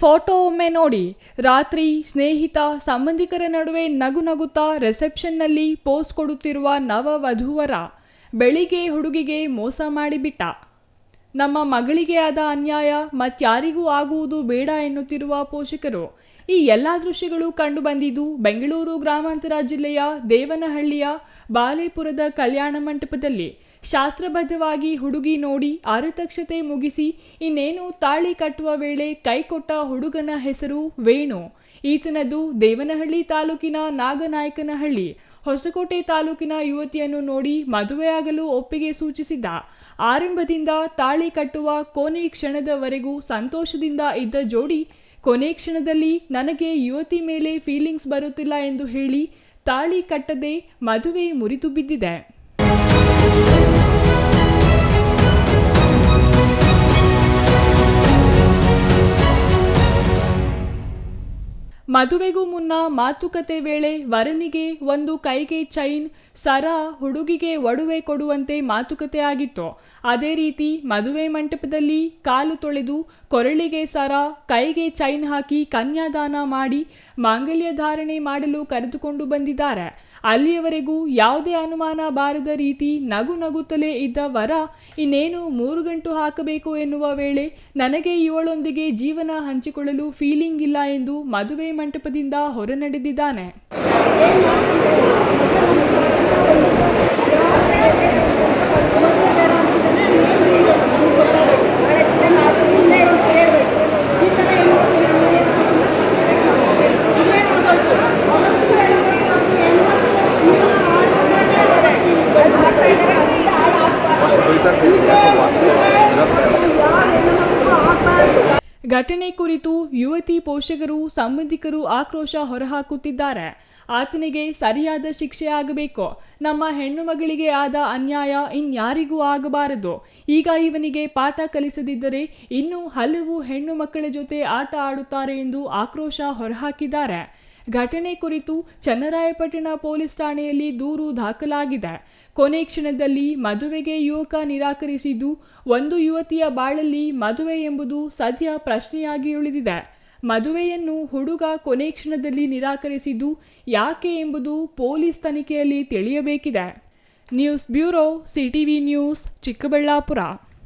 Photo ಒಮ್ಮೆ ನೋಡಿ ರಾತ್ರಿ ಸ್ನೇಹಿತ ಸಂಬಂಧಿಕರ ನಡುವೆ ನಗು ನಗುತ್ತಾ ರಿಸೆಪ್ಷನ್ನಲ್ಲಿ ಪೋಸ್ ಕೊಡುತ್ತಿರುವ ನವ ವಧುವರ ಬೆಳಿಗ್ಗೆ ಹುಡುಗಿಗೆ ಮೋಸ ಮಾಡಿಬಿಟ್ಟ. ನಮ್ಮ ಮಗಳಿಗೆ ಆದ ಅನ್ಯಾಯ ಮತ್ಯಾರಿಗೂ ಆಗುವುದು ಬೇಡ ಎನ್ನುತ್ತಿರುವ ಪೋಷಕರು, ಈ ಎಲ್ಲ ದೃಶ್ಯಗಳು ಕಂಡುಬಂದಿದ್ದು ಬೆಂಗಳೂರು ಗ್ರಾಮಾಂತರ ಜಿಲ್ಲೆಯ ದೇವನಹಳ್ಳಿಯ ಬಾಲೇಪುರದ ಕಲ್ಯಾಣ ಮಂಟಪದಲ್ಲಿ ಶಾಸ್ತ್ರಬದ್ಧವಾಗಿ ಹುಡುಗಿ ನೋಡಿ ಆರತಕ್ಷತೆ ಮುಗಿಸಿ, ಇನ್ನೇನು ತಾಳಿ ಕಟ್ಟುವ ವೇಳೆ ಕೈಕೊಟ್ಟ ಹುಡುಗನ ಹೆಸರು ವೇಣು. ಈತನದು ದೇವನಹಳ್ಳಿ ತಾಲೂಕಿನ ನಾಗನಾಯಕನಹಳ್ಳಿ. ಹೊಸಕೋಟೆ ತಾಲೂಕಿನ ಯುವತಿಯನ್ನು ನೋಡಿ ಮದುವೆಯಾಗಲು ಒಪ್ಪಿಗೆ ಸೂಚಿಸಿದ್ದ ಆರಂಭದಿಂದ ತಾಳಿ ಕಟ್ಟುವ ಕೊನೆ ಕ್ಷಣದವರೆಗೂ ಸಂತೋಷದಿಂದ ಇದ್ದ ಜೋಡಿ, ಕೊನೆ ಕ್ಷಣದಲ್ಲಿ ನನಗೆ ಯುವತಿ ಮೇಲೆ ಫೀಲಿಂಗ್ಸ್ ಬರುತ್ತಿಲ್ಲ ಎಂದು ಹೇಳಿ ತಾಳಿ ಕಟ್ಟದೆ ಮದುವೆ ಮುರಿದು ಬಿದ್ದಿದೆ ಮದುವೆಗೂ ಮುನ್ನ ಮಾತುಕತೆ ವೇಳೆ ವರನಿಗೆ ಒಂದು ಕೈಗೆ ಚೈನ್, ಸರ, ಹುಡುಗಿಗೆ ಒಡವೆ ಕೊಡುವಂತೆ ಮಾತುಕತೆ ಆಗಿತ್ತು. ಅದೇ ರೀತಿ ಮದುವೆ ಮಂಟಪದಲ್ಲಿ ಕಾಲು ತೊಳೆದು ಕೊರಳಿಗೆ ಸರ, ಕೈಗೆ ಚೈನ್ ಹಾಕಿ ಕನ್ಯಾದಾನ ಮಾಡಿ ಮಾಂಗಲ್ಯ ಧಾರಣೆ ಮಾಡಲು ಕರೆದುಕೊಂಡು ಬಂದಿದ್ದಾರೆ. ಅಲ್ಲಿಯವರೆಗೂ ಯಾವುದೇ ಅನುಮಾನ ಬಾರದ ರೀತಿ ನಗು ನಗುತ್ತಲೇ ಇದ್ದ ವರ ಇನ್ನೇನು ಮೂರು ಗಂಟು ಹಾಕಬೇಕು ಎನ್ನುವ ವೇಳೆ ನನಗೆ ಇವಳೊಂದಿಗೆ ಜೀವನ ಹಂಚಿಕೊಳ್ಳಲು ಫೀಲಿಂಗ್ ಇಲ್ಲ ಎಂದು ಮದುವೆ ಮಂಟಪದಿಂದ ಹೊರನಡೆದಿದ್ದಾನೆ. ಘಟನೆ ಕುರಿತು ಯುವತಿ ಪೋಷಕರು, ಸಂಬಂಧಿಕರು ಆಕ್ರೋಶ ಹೊರಹಾಕುತ್ತಿದ್ದಾರೆ. ಆತನಿಗೆ ಸರಿಯಾದ ಶಿಕ್ಷೆ ಆಗಬೇಕು. ನಮ್ಮ ಹೆಣ್ಣು ಮಗಳಿಗೆ ಆದ ಅನ್ಯಾಯ ಇನ್ಯಾರಿಗೂ ಆಗಬಾರದು. ಈಗ ಇವನಿಗೆ ಪಾಠ ಕಲಿಸದಿದ್ದರೆ ಇನ್ನೂ ಹಲವು ಹೆಣ್ಣು ಮಕ್ಕಳ ಜೊತೆ ಆಟ ಆಡುತ್ತಾರೆ ಎಂದು ಆಕ್ರೋಶ ಹೊರಹಾಕಿದ್ದಾರೆ. ಘಟನೆ ಕುರಿತು ಚನ್ನರಾಯಪಟ್ಟಣ ಪೊಲೀಸ್ ಠಾಣೆಯಲ್ಲಿ ದೂರು ದಾಖಲಾಗಿದೆ. ಕೊನೆ ಕ್ಷಣದಲ್ಲಿ ಮದುವೆಗೆ ಯುವಕ ನಿರಾಕರಿಸಿದ್ದು, ಒಂದು ಯುವತಿಯ ಬಾಳಲ್ಲಿ ಮದುವೆ ಎಂಬುದು ಸದ್ಯ ಪ್ರಶ್ನೆಯಾಗಿ ಉಳಿದಿದೆ. ಮದುವೆಯನ್ನು ಹುಡುಗ ಕೊನೆ ಕ್ಷಣದಲ್ಲಿ ನಿರಾಕರಿಸಿದ್ದು ಯಾಕೆ ಎಂಬುದು ಪೊಲೀಸ್ ತನಿಖೆಯಲ್ಲಿ ತಿಳಿಯಬೇಕಿದೆ. News bureau, CTV news, Chikkaballapura.